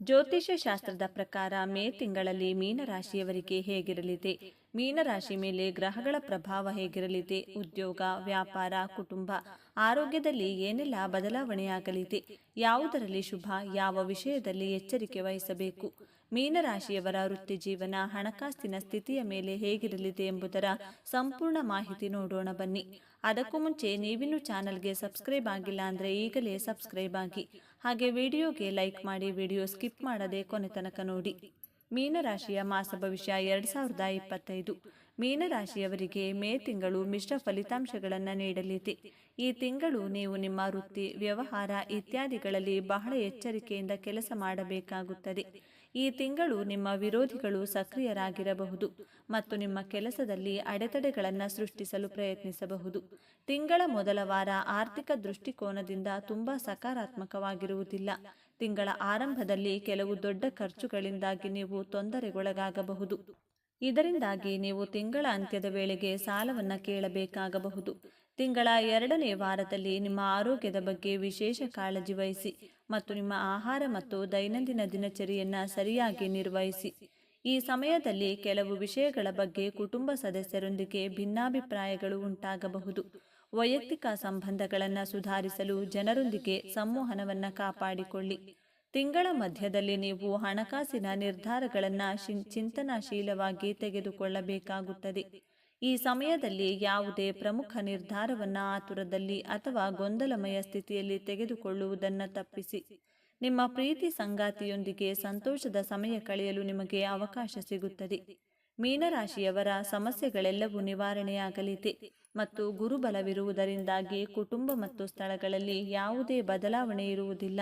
ಜ್ಯೋತಿಷ್ಯ ಶಾಸ್ತ್ರದ ಪ್ರಕಾರ ಮೇ ತಿಂಗಳಲ್ಲಿ ಮೀನರಾಶಿಯವರಿಗೆ ಹೇಗಿರಲಿದೆ? ಮೀನರಾಶಿ ಮೇಲೆ ಗ್ರಹಗಳ ಪ್ರಭಾವ ಹೇಗಿರಲಿದೆ? ಉದ್ಯೋಗ, ವ್ಯಾಪಾರ, ಕುಟುಂಬ, ಆರೋಗ್ಯದಲ್ಲಿ ಏನೆಲ್ಲ ಬದಲಾವಣೆಯಾಗಲಿದೆ? ಯಾವುದರಲ್ಲಿ ಶುಭ, ಯಾವ ವಿಷಯದಲ್ಲಿ ಎಚ್ಚರಿಕೆ ವಹಿಸಬೇಕು? ಮೀನರಾಶಿಯವರ ವೃತ್ತಿ ಜೀವನ ಹಣಕಾಸಿನ ಸ್ಥಿತಿಯ ಮೇಲೆ ಹೇಗಿರಲಿದೆ ಎಂಬುದರ ಸಂಪೂರ್ಣ ಮಾಹಿತಿ ನೋಡೋಣ ಬನ್ನಿ. ಅದಕ್ಕೂ ಮುಂಚೆ ನೀವಿನ್ನೂ ಚಾನಲ್ಗೆ ಸಬ್ಸ್ಕ್ರೈಬ್ ಆಗಿಲ್ಲ ಅಂದರೆ ಈಗಲೇ ಸಬ್ಸ್ಕ್ರೈಬ್ ಆಗಿ. ಹಾಗೆ ವಿಡಿಯೋಗೆ ಲೈಕ್ ಮಾಡಿ, ವಿಡಿಯೋ ಸ್ಕಿಪ್ ಮಾಡದೆ ಕೊನೆ ತನಕ ನೋಡಿ. ಮೀನರಾಶಿಯ ಮಾಸ ಭವಿಷ್ಯ ಎರಡು ಸಾವಿರದ ಇಪ್ಪತ್ತೈದು. ಮೀನರಾಶಿಯವರಿಗೆ ಮೇ ತಿಂಗಳು ಮಿಶ್ರ ಫಲಿತಾಂಶಗಳನ್ನು ನೀಡಲಿದೆ. ಈ ತಿಂಗಳು ನೀವು ನಿಮ್ಮ ವೃತ್ತಿ, ವ್ಯವಹಾರ ಇತ್ಯಾದಿಗಳಲ್ಲಿ ಬಹಳ ಎಚ್ಚರಿಕೆಯಿಂದ ಕೆಲಸ ಮಾಡಬೇಕಾಗುತ್ತದೆ. ಈ ತಿಂಗಳು ನಿಮ್ಮ ವಿರೋಧಿಗಳು ಸಕ್ರಿಯರಾಗಿರಬಹುದು ಮತ್ತು ನಿಮ್ಮ ಕೆಲಸದಲ್ಲಿ ಅಡೆತಡೆಗಳನ್ನು ಸೃಷ್ಟಿಸಲು ಪ್ರಯತ್ನಿಸಬಹುದು. ತಿಂಗಳ ಮೊದಲ ವಾರ ಆರ್ಥಿಕ ದೃಷ್ಟಿಕೋನದಿಂದ ತುಂಬಾ ಸಕಾರಾತ್ಮಕವಾಗಿರುವುದಿಲ್ಲ. ತಿಂಗಳ ಆರಂಭದಲ್ಲಿ ಕೆಲವು ದೊಡ್ಡ ಖರ್ಚುಗಳಿಂದಾಗಿ ನೀವು ತೊಂದರೆಗೊಳಗಾಗಬಹುದು. ಇದರಿಂದಾಗಿ ನೀವು ತಿಂಗಳ ಅಂತ್ಯದ ವೇಳೆಗೆ ಸಾಲವನ್ನು ಕೇಳಬೇಕಾಗಬಹುದು. ತಿಂಗಳ ಎರಡನೇ ವಾರದಲ್ಲಿ ನಿಮ್ಮ ಆರೋಗ್ಯದ ಬಗ್ಗೆ ವಿಶೇಷ ಕಾಳಜಿ ವಹಿಸಿ ಮತ್ತು ನಿಮ್ಮ ಆಹಾರ ಮತ್ತು ದೈನಂದಿನ ದಿನಚರಿಯನ್ನು ಸರಿಯಾಗಿ ನಿರ್ವಹಿಸಿ. ಈ ಸಮಯದಲ್ಲಿ ಕೆಲವು ವಿಷಯಗಳ ಬಗ್ಗೆ ಕುಟುಂಬ ಸದಸ್ಯರೊಂದಿಗೆ ಭಿನ್ನಾಭಿಪ್ರಾಯಗಳು ಉಂಟಾಗಬಹುದು. ವೈಯಕ್ತಿಕ ಸಂಬಂಧಗಳನ್ನು ಸುಧಾರಿಸಲು ಜನರೊಂದಿಗೆ ಸಂವಹನವನ್ನು ಕಾಪಾಡಿಕೊಳ್ಳಿ. ತಿಂಗಳ ಮಧ್ಯದಲ್ಲಿ ನೀವು ಹಣಕಾಸಿನ ನಿರ್ಧಾರಗಳನ್ನು ಚಿಂತನಾಶೀಲವಾಗಿ ತೆಗೆದುಕೊಳ್ಳಬೇಕಾಗುತ್ತದೆ. ಈ ಸಮಯದಲ್ಲಿ ಯಾವುದೇ ಪ್ರಮುಖ ನಿರ್ಧಾರವನ್ನು ಆತುರದಲ್ಲಿ ಅಥವಾ ಗೊಂದಲಮಯ ಸ್ಥಿತಿಯಲ್ಲಿ ತೆಗೆದುಕೊಳ್ಳುವುದನ್ನು ತಪ್ಪಿಸಿ. ನಿಮ್ಮ ಪ್ರೀತಿ ಸಂಗಾತಿಯೊಂದಿಗೆ ಸಂತೋಷದ ಸಮಯ ಕಳೆಯಲು ನಿಮಗೆ ಅವಕಾಶ ಸಿಗುತ್ತದೆ. ಮೀನರಾಶಿಯವರ ಸಮಸ್ಯೆಗಳೆಲ್ಲವೂ ನಿವಾರಣೆಯಾಗಲಿದೆ ಮತ್ತು ಗುರುಬಲವಿರುವುದರಿಂದಾಗಿ ಕುಟುಂಬ ಮತ್ತು ಸ್ಥಳಗಳಲ್ಲಿ ಯಾವುದೇ ಬದಲಾವಣೆ ಇರುವುದಿಲ್ಲ.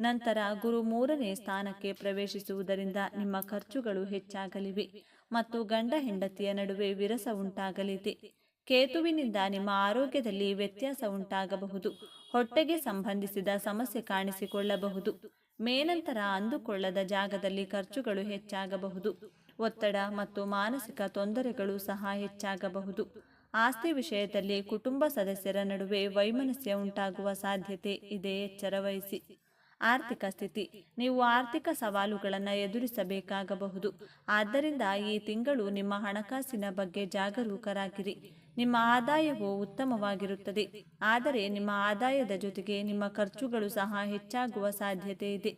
ನಂತರ ಗುರು ಮೂರನೇ ಸ್ಥಾನಕ್ಕೆ ಪ್ರವೇಶಿಸುವುದರಿಂದ ನಿಮ್ಮ ಖರ್ಚುಗಳು ಹೆಚ್ಚಾಗಲಿವೆ ಮತ್ತು ಗಂಡ ಹೆಂಡತಿಯ ನಡುವೆ ವಿರಸ ಉಂಟಾಗಲಿದೆ. ಕೇತುವಿನಿಂದ ನಿಮ್ಮ ಆರೋಗ್ಯದಲ್ಲಿ ವ್ಯತ್ಯಾಸ ಉಂಟಾಗಬಹುದು, ಹೊಟ್ಟೆಗೆ ಸಂಬಂಧಿಸಿದ ಸಮಸ್ಯೆ ಕಾಣಿಸಿಕೊಳ್ಳಬಹುದು, ಮೇನಂತರ ಅಂದುಕೊಳ್ಳದ ಜಾಗದಲ್ಲಿ ಖರ್ಚುಗಳು ಹೆಚ್ಚಾಗಬಹುದು. ಒತ್ತಡ ಮತ್ತು ಮಾನಸಿಕ ತೊಂದರೆಗಳು ಸಹ ಹೆಚ್ಚಾಗಬಹುದು. ಆಸ್ತಿ ವಿಷಯದಲ್ಲಿ ಕುಟುಂಬ ಸದಸ್ಯರ ನಡುವೆ ವೈಮನಸ್ಯ ಉಂಟಾಗುವ ಸಾಧ್ಯತೆ ಇದೆ ಎಚ್ಚರವಹಿಸಿ ಆರ್ಥಿಕ ಸ್ಥಿತಿ, ನೀವು ಆರ್ಥಿಕ ಸವಾಲುಗಳನ್ನು ಎದುರಿಸಬೇಕಾಗಬಹುದು. ಆದ್ದರಿಂದ ಈ ತಿಂಗಳು ನಿಮ್ಮ ಹಣಕಾಸಿನ ಬಗ್ಗೆ ಜಾಗರೂಕರಾಗಿರಿ. ನಿಮ್ಮ ಆದಾಯವು ಉತ್ತಮವಾಗಿರುತ್ತದೆ. ಆದರೆ ನಿಮ್ಮ ಆದಾಯದ ಜೊತೆಗೆ ನಿಮ್ಮ ಖರ್ಚುಗಳು ಸಹ ಹೆಚ್ಚಾಗುವ ಸಾಧ್ಯತೆ ಇದೆ.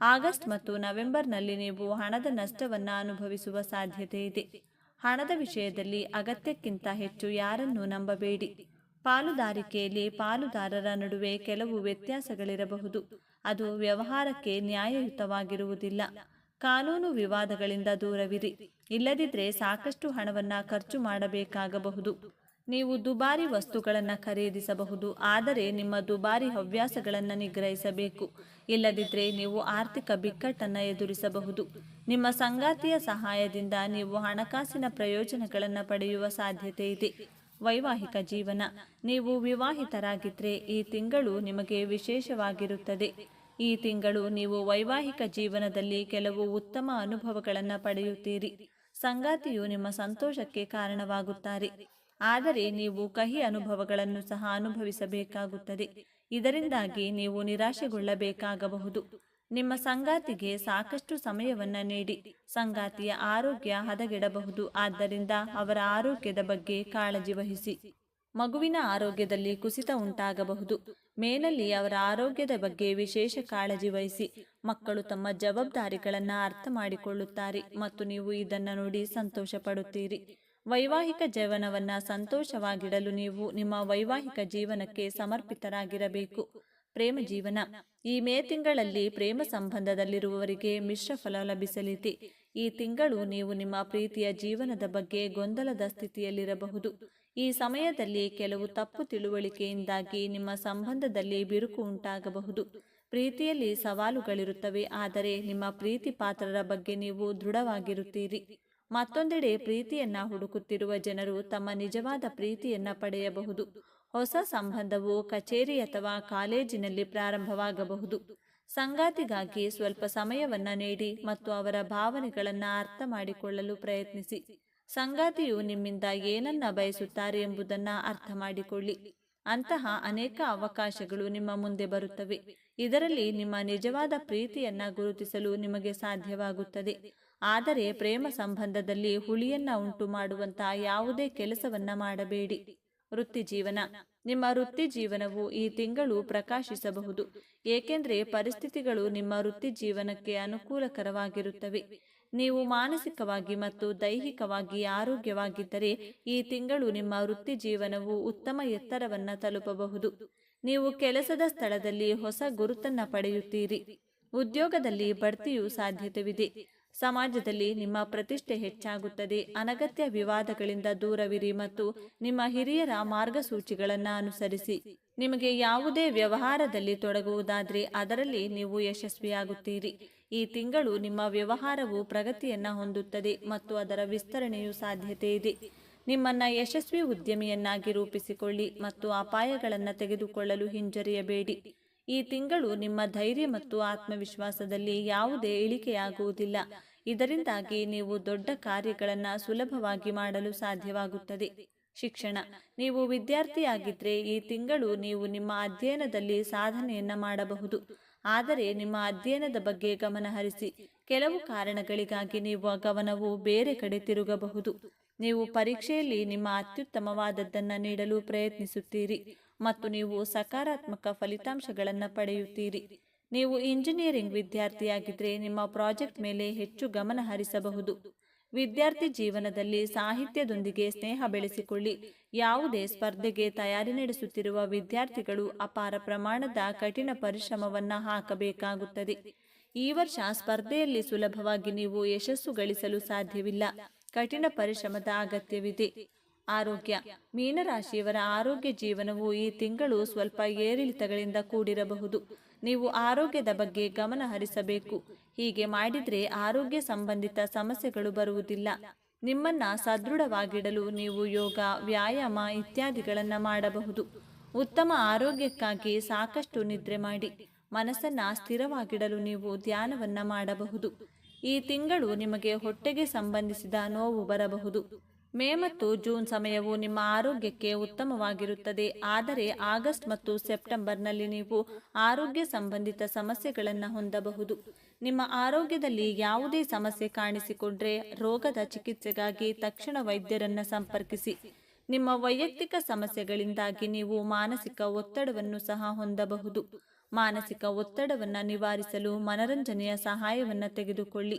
ಆಗಸ್ಟ್ ಮತ್ತು ನವೆಂಬರ್ನಲ್ಲಿ ನೀವು ಹಣದ ನಷ್ಟವನ್ನು ಅನುಭವಿಸುವ ಸಾಧ್ಯತೆ ಇದೆ. ಹಣದ ವಿಷಯದಲ್ಲಿ ಅಗತ್ಯಕ್ಕಿಂತ ಹೆಚ್ಚು ಯಾರನ್ನೂ ನಂಬಬೇಡಿ. ಪಾಲುದಾರಿಕೆಯಲ್ಲಿ ಪಾಲುದಾರರ ನಡುವೆ ಕೆಲವು ವ್ಯತ್ಯಾಸಗಳಿರಬಹುದು. ಅದು ವ್ಯವಹಾರಕ್ಕೆ ನ್ಯಾಯಯುತವಾಗಿರುವುದಿಲ್ಲ. ಕಾನೂನು ವಿವಾದಗಳಿಂದ ದೂರವಿರಿ. ಇಲ್ಲದಿದ್ದರೆ ಸಾಕಷ್ಟು ಹಣವನ್ನು ಖರ್ಚು ಮಾಡಬೇಕಾಗಬಹುದು. ನೀವು ದುಬಾರಿ ವಸ್ತುಗಳನ್ನು ಖರೀದಿಸಬಹುದು, ಆದರೆ ನಿಮ್ಮ ದುಬಾರಿ ಹವ್ಯಾಸಗಳನ್ನು ನಿಗ್ರಹಿಸಬೇಕು. ಇಲ್ಲದಿದ್ದರೆ ನೀವು ಆರ್ಥಿಕ ಬಿಕ್ಕಟ್ಟನ್ನು ಎದುರಿಸಬಹುದು. ನಿಮ್ಮ ಸಂಗಾತಿಯ ಸಹಾಯದಿಂದ ನೀವು ಹಣಕಾಸಿನ ಪ್ರಯೋಜನಗಳನ್ನು ಪಡೆಯುವ ಸಾಧ್ಯತೆ ಇದೆ. ವೈವಾಹಿಕ ಜೀವನ. ನೀವು ವಿವಾಹಿತರಾಗಿದ್ದರೆ ಈ ತಿಂಗಳು ನಿಮಗೆ ವಿಶೇಷವಾಗಿರುತ್ತದೆ. ಈ ತಿಂಗಳು ನೀವು ವೈವಾಹಿಕ ಜೀವನದಲ್ಲಿ ಕೆಲವು ಉತ್ತಮ ಅನುಭವಗಳನ್ನು ಪಡೆಯುತ್ತೀರಿ. ಸಂಗಾತಿಯು ನಿಮ್ಮ ಸಂತೋಷಕ್ಕೆ ಕಾರಣವಾಗುತ್ತಾರೆ. ಆದರೆ ನೀವು ಕಹಿ ಅನುಭವಗಳನ್ನು ಸಹ ಅನುಭವಿಸಬೇಕಾಗುತ್ತದೆ. ಇದರಿಂದಾಗಿ ನೀವು ನಿರಾಶೆಗೊಳ್ಳಬೇಕಾಗಬಹುದು. ನಿಮ್ಮ ಸಂಗಾತಿಗೆ ಸಾಕಷ್ಟು ಸಮಯವನ್ನು ನೀಡಿ. ಸಂಗಾತಿಯ ಆರೋಗ್ಯ ಹದಗೆಡಬಹುದು. ಆದ್ದರಿಂದ ಅವರ ಆರೋಗ್ಯದ ಬಗ್ಗೆ ಕಾಳಜಿ ವಹಿಸಿ. ಮಗುವಿನ ಆರೋಗ್ಯದಲ್ಲಿ ಕುಸಿತ ಉಂಟಾಗಬಹುದು. ಮೇನಲ್ಲಿ ಅವರ ಆರೋಗ್ಯದ ಬಗ್ಗೆ ವಿಶೇಷ ಕಾಳಜಿ ವಹಿಸಿ. ಮಕ್ಕಳು ತಮ್ಮ ಜವಾಬ್ದಾರಿಗಳನ್ನು ಅರ್ಥ ಮಾಡಿಕೊಳ್ಳುತ್ತಾರೆ ಮತ್ತು ನೀವು ಇದನ್ನು ನೋಡಿ ಸಂತೋಷ ಪಡುತ್ತೀರಿ ವೈವಾಹಿಕ ಜೀವನವನ್ನ ಸಂತೋಷವಾಗಿಡಲು ನೀವು ನಿಮ್ಮ ವೈವಾಹಿಕ ಜೀವನಕ್ಕೆ ಸಮರ್ಪಿತರಾಗಿರಬೇಕು. ಪ್ರೇಮ ಜೀವನ. ಈ ಮೇ ತಿಂಗಳಲ್ಲಿ ಪ್ರೇಮ ಸಂಬಂಧದಲ್ಲಿರುವವರಿಗೆ ಮಿಶ್ರ ಫಲ ಲಭಿಸಲಿದೆ. ಈ ತಿಂಗಳು ನೀವು ನಿಮ್ಮ ಪ್ರೀತಿಯ ಜೀವನದ ಬಗ್ಗೆ ಗೊಂದಲದ ಸ್ಥಿತಿಯಲ್ಲಿರಬಹುದು. ಈ ಸಮಯದಲ್ಲಿ ಕೆಲವು ತಪ್ಪು ತಿಳುವಳಿಕೆಯಿಂದಾಗಿ ನಿಮ್ಮ ಸಂಬಂಧದಲ್ಲಿ ಬಿರುಕು ಉಂಟಾಗಬಹುದು. ಪ್ರೀತಿಯಲ್ಲಿ ಸವಾಲುಗಳಿರುತ್ತವೆ, ಆದರೆ ನಿಮ್ಮ ಪ್ರೀತಿ ಪಾತ್ರರ ಬಗ್ಗೆ ನೀವು ದೃಢವಾಗಿರುತ್ತೀರಿ. ಮತ್ತೊಂದೆಡೆ ಪ್ರೀತಿಯನ್ನ ಹುಡುಕುತ್ತಿರುವ ಜನರು ತಮ್ಮ ನಿಜವಾದ ಪ್ರೀತಿಯನ್ನ ಪಡೆಯಬಹುದು. ಹೊಸ ಸಂಬಂಧವು ಕಚೇರಿ ಅಥವಾ ಕಾಲೇಜಿನಲ್ಲಿ ಪ್ರಾರಂಭವಾಗಬಹುದು. ಸಂಗಾತಿಗಾಗಿ ಸ್ವಲ್ಪ ಸಮಯವನ್ನ ನೀಡಿ ಮತ್ತು ಅವರ ಭಾವನೆಗಳನ್ನು ಅರ್ಥ ಮಾಡಿಕೊಳ್ಳಲು ಪ್ರಯತ್ನಿಸಿ. ಸಂಗಾತಿಯು ನಿಮ್ಮಿಂದ ಏನನ್ನ ಬಯಸುತ್ತಾರೆ ಎಂಬುದನ್ನ ಅರ್ಥ ಮಾಡಿಕೊಳ್ಳಿ. ಅಂತಹ ಅನೇಕ ಅವಕಾಶಗಳು ನಿಮ್ಮ ಮುಂದೆ ಬರುತ್ತವೆ. ಇದರಲ್ಲಿ ನಿಮ್ಮ ನಿಜವಾದ ಪ್ರೀತಿಯನ್ನ ಗುರುತಿಸಲು ನಿಮಗೆ ಸಾಧ್ಯವಾಗುತ್ತದೆ. ಆದರೆ ಪ್ರೇಮ ಸಂಬಂಧದಲ್ಲಿ ಹುಳಿಯನ್ನ ಉಂಟು ಮಾಡುವಂತಹ ಯಾವುದೇ ಕೆಲಸವನ್ನ ಮಾಡಬೇಡಿ. ವೃತ್ತಿ ಜೀವನ ನಿಮ್ಮ ವೃತ್ತಿ ಜೀವನವು ಈ ತಿಂಗಳು ಪ್ರಕಾಶಿಸಬಹುದು. ಏಕೆಂದರೆ ಪರಿಸ್ಥಿತಿಗಳು ನಿಮ್ಮ ವೃತ್ತಿ ಜೀವನಕ್ಕೆ ಅನುಕೂಲಕರವಾಗಿರುತ್ತವೆ. ನೀವು ಮಾನಸಿಕವಾಗಿ ಮತ್ತು ದೈಹಿಕವಾಗಿ ಆರೋಗ್ಯವಾಗಿದ್ದರೆ ಈ ತಿಂಗಳು ನಿಮ್ಮ ವೃತ್ತಿ ಜೀವನವು ಉತ್ತಮ ಎತ್ತರವನ್ನ ತಲುಪಬಹುದು. ನೀವು ಕೆಲಸದ ಸ್ಥಳದಲ್ಲಿ ಹೊಸ ಗುರುತನ್ನ ಪಡೆಯುತ್ತೀರಿ. ಉದ್ಯೋಗದಲ್ಲಿ ಬಡ್ತಿಯು ಸಾಧ್ಯತೆವಿದೆ. ಸಮಾಜದಲ್ಲಿ ನಿಮ್ಮ ಪ್ರತಿಷ್ಠೆ ಹೆಚ್ಚಾಗುತ್ತದೆ. ಅನಗತ್ಯ ವಿವಾದಗಳಿಂದ ದೂರವಿರಿ ಮತ್ತು ನಿಮ್ಮ ಹಿರಿಯರ ಮಾರ್ಗಸೂಚಿಗಳನ್ನು ಅನುಸರಿಸಿ. ನಿಮಗೆ ಯಾವುದೇ ವ್ಯವಹಾರದಲ್ಲಿ ತೊಡಗುವುದಾದರೆ ಅದರಲ್ಲಿ ನೀವು ಯಶಸ್ವಿಯಾಗುತ್ತೀರಿ. ಈ ತಿಂಗಳು ನಿಮ್ಮ ವ್ಯವಹಾರವು ಪ್ರಗತಿಯನ್ನು ಹೊಂದುತ್ತದೆ ಮತ್ತು ಅದರ ವಿಸ್ತರಣೆಯು ಸಾಧ್ಯತೆ ಇದೆ. ನಿಮ್ಮನ್ನ ಯಶಸ್ವಿ ಉದ್ಯಮಿಯನ್ನಾಗಿ ರೂಪಿಸಿಕೊಳ್ಳಿ ಮತ್ತು ಅಪಾಯಗಳನ್ನು ತೆಗೆದುಕೊಳ್ಳಲು ಹಿಂಜರಿಯಬೇಡಿ. ಈ ತಿಂಗಳು ನಿಮ್ಮ ಧೈರ್ಯ ಮತ್ತು ಆತ್ಮವಿಶ್ವಾಸದಲ್ಲಿ ಯಾವುದೇ ಇಳಿಕೆಯಾಗುವುದಿಲ್ಲ. ಇದರಿಂದಾಗಿ ನೀವು ದೊಡ್ಡ ಕಾರ್ಯಗಳನ್ನು ಸುಲಭವಾಗಿ ಮಾಡಲು ಸಾಧ್ಯವಾಗುತ್ತದೆ. ಶಿಕ್ಷಣ. ನೀವು ವಿದ್ಯಾರ್ಥಿಯಾಗಿದ್ದರೆ ಈ ತಿಂಗಳು ನೀವು ನಿಮ್ಮ ಅಧ್ಯಯನದಲ್ಲಿ ಸಾಧನೆಯನ್ನು ಮಾಡಬಹುದು. ಆದರೆ ನಿಮ್ಮ ಅಧ್ಯಯನದ ಬಗ್ಗೆ ಗಮನಹರಿಸಿ ಕೆಲವು ಕಾರಣಗಳಿಗಾಗಿ ನೀವು ಗಮನವು ಬೇರೆ ಕಡೆ ತಿರುಗಬಹುದು. ನೀವು ಪರೀಕ್ಷೆಯಲ್ಲಿ ನಿಮ್ಮ ಅತ್ಯುತ್ತಮವಾದದ್ದನ್ನು ನೀಡಲು ಪ್ರಯತ್ನಿಸುತ್ತೀರಿ. ಮತ್ತು ನೀವು ಸಕಾರಾತ್ಮಕ ಫಲಿತಾಂಶಗಳನ್ನು ಪಡೆಯುತ್ತೀರಿ. ನೀವು ಇಂಜಿನಿಯರಿಂಗ್ ವಿದ್ಯಾರ್ಥಿಯಾಗಿದ್ದರೆ ನಿಮ್ಮ ಪ್ರಾಜೆಕ್ಟ್ ಮೇಲೆ ಹೆಚ್ಚು ಗಮನ ಹರಿಸಬಹುದು. ವಿದ್ಯಾರ್ಥಿ ಜೀವನದಲ್ಲಿ ಸಾಹಿತ್ಯದೊಂದಿಗೆ ಸ್ನೇಹ ಬೆಳೆಸಿಕೊಳ್ಳಿ. ಯಾವುದೇ ಸ್ಪರ್ಧೆಗೆ ತಯಾರಿ ನಡೆಸುತ್ತಿರುವ ವಿದ್ಯಾರ್ಥಿಗಳು ಅಪಾರ ಪ್ರಮಾಣದ ಕಠಿಣ ಪರಿಶ್ರಮವನ್ನು ಹಾಕಬೇಕಾಗುತ್ತದೆ. ಈ ವರ್ಷ ಸ್ಪರ್ಧೆಯಲ್ಲಿ ಸುಲಭವಾಗಿ ನೀವು ಯಶಸ್ಸು ಗಳಿಸಲು ಸಾಧ್ಯವಿಲ್ಲ. ಕಠಿಣ ಪರಿಶ್ರಮದ ಅಗತ್ಯವಿದೆ. ಆರೋಗ್ಯ. ಮೀನರಾಶಿಯವರ ಆರೋಗ್ಯ ಜೀವನವು ಈ ತಿಂಗಳು ಸ್ವಲ್ಪ ಏರಿಳಿತಗಳಿಂದ ಕೂಡಿರಬಹುದು. ನೀವು ಆರೋಗ್ಯದ ಬಗ್ಗೆ ಗಮನ ಹರಿಸಬೇಕು. ಹೀಗೆ ಮಾಡಿದರೆ ಆರೋಗ್ಯ ಸಂಬಂಧಿತ ಸಮಸ್ಯೆಗಳು ಬರುವುದಿಲ್ಲ. ನಿಮ್ಮನ್ನ ಸದೃಢವಾಗಿಡಲು ನೀವು ಯೋಗ, ವ್ಯಾಯಾಮ ಇತ್ಯಾದಿಗಳನ್ನು ಮಾಡಬಹುದು. ಉತ್ತಮ ಆರೋಗ್ಯಕ್ಕಾಗಿ ಸಾಕಷ್ಟು ನಿದ್ರೆ ಮಾಡಿ. ಮನಸ್ಸನ್ನ ಸ್ಥಿರವಾಗಿಡಲು ನೀವು ಧ್ಯಾನವನ್ನ ಮಾಡಬಹುದು. ಈ ತಿಂಗಳು ನಿಮಗೆ ಹೊಟ್ಟೆಗೆ ಸಂಬಂಧಿಸಿದ ನೋವು ಬರಬಹುದು. ಮೇ ಮತ್ತು ಜೂನ್ ಸಮಯವು ನಿಮ್ಮ ಆರೋಗ್ಯಕ್ಕೆ ಉತ್ತಮವಾಗಿರುತ್ತದೆ. ಆದರೆ ಆಗಸ್ಟ್ ಮತ್ತು ಸೆಪ್ಟೆಂಬರ್ನಲ್ಲಿ ನೀವು ಆರೋಗ್ಯ ಸಂಬಂಧಿತ ಸಮಸ್ಯೆಗಳನ್ನು ಹೊಂದಬಹುದು. ನಿಮ್ಮ ಆರೋಗ್ಯದಲ್ಲಿ ಯಾವುದೇ ಸಮಸ್ಯೆ ಕಾಣಿಸಿಕೊಂಡ್ರೆ ರೋಗದ ಚಿಕಿತ್ಸೆಗಾಗಿ ತಕ್ಷಣ ವೈದ್ಯರನ್ನು ಸಂಪರ್ಕಿಸಿ. ನಿಮ್ಮ ವೈಯಕ್ತಿಕ ಸಮಸ್ಯೆಗಳಿಂದಾಗಿ ನೀವು ಮಾನಸಿಕ ಒತ್ತಡವನ್ನು ಸಹ ಹೊಂದಬಹುದು. ಮಾನಸಿಕ ಒತ್ತಡವನ್ನು ನಿವಾರಿಸಲು ಮನರಂಜನೆಯ ಸಹಾಯವನ್ನು ತೆಗೆದುಕೊಳ್ಳಿ.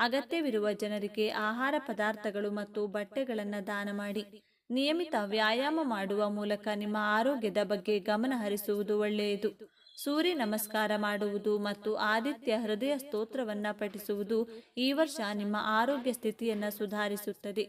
ಅಗತ್ಯವಿರುವ ಜನರಿಗೆ ಆಹಾರ ಪದಾರ್ಥಗಳು ಮತ್ತು ಬಟ್ಟೆಗಳನ್ನು ದಾನ ಮಾಡಿ. ನಿಯಮಿತ ವ್ಯಾಯಾಮ ಮಾಡುವ ಮೂಲಕ ನಿಮ್ಮ ಆರೋಗ್ಯದ ಬಗ್ಗೆ ಗಮನ ಹರಿಸುವುದು ಒಳ್ಳೆಯದು. ಸೂರ್ಯ ನಮಸ್ಕಾರ ಮಾಡುವುದು ಮತ್ತು ಆದಿತ್ಯ ಹೃದಯ ಸ್ತೋತ್ರವನ್ನ ಪಠಿಸುವುದು ಈ ವರ್ಷ ನಿಮ್ಮ ಆರೋಗ್ಯ ಸ್ಥಿತಿಯನ್ನ ಸುಧಾರಿಸುತ್ತದೆ.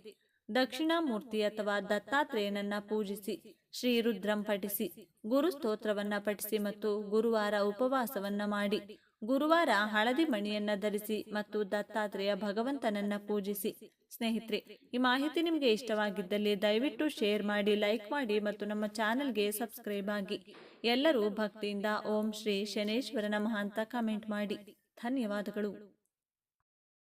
ದಕ್ಷಿಣಾಮೂರ್ತಿ ಅಥವಾ ದತ್ತಾತ್ರೇಯನನ್ನ ಪೂಜಿಸಿ, ಶ್ರೀ ರುದ್ರಂ ಪಠಿಸಿ ಗುರು ಸ್ತೋತ್ರವನ್ನ ಪಠಿಸಿ ಮತ್ತು ಗುರುವಾರ ಉಪವಾಸವನ್ನ ಮಾಡಿ. ಗುರುವಾರ ಹಳದಿ ಮಣಿಯನ್ನ ಧರಿಸಿ ಮತ್ತು ದತ್ತಾತ್ರೇಯ ಭಗವಂತನನ್ನ ಪೂಜಿಸಿ. ಸ್ನೇಹಿತರೆ, ಈ ಮಾಹಿತಿ ನಿಮಗೆ ಇಷ್ಟವಾಗಿದ್ದಲ್ಲಿ ದಯವಿಟ್ಟು ಶೇರ್ ಮಾಡಿ, ಲೈಕ್ ಮಾಡಿ ಮತ್ತು ನಮ್ಮ ಚಾನೆಲ್ಗೆ ಸಬ್ಸ್ಕ್ರೈಬ್ ಆಗಿ. ಎಲ್ಲರೂ ಭಕ್ತಿಯಿಂದ ಓಂ ಶ್ರೀ ಶನೇಶ್ವರ ನಮಃ ಅಂತ ಕಮೆಂಟ್ ಮಾಡಿ. ಧನ್ಯವಾದಗಳು.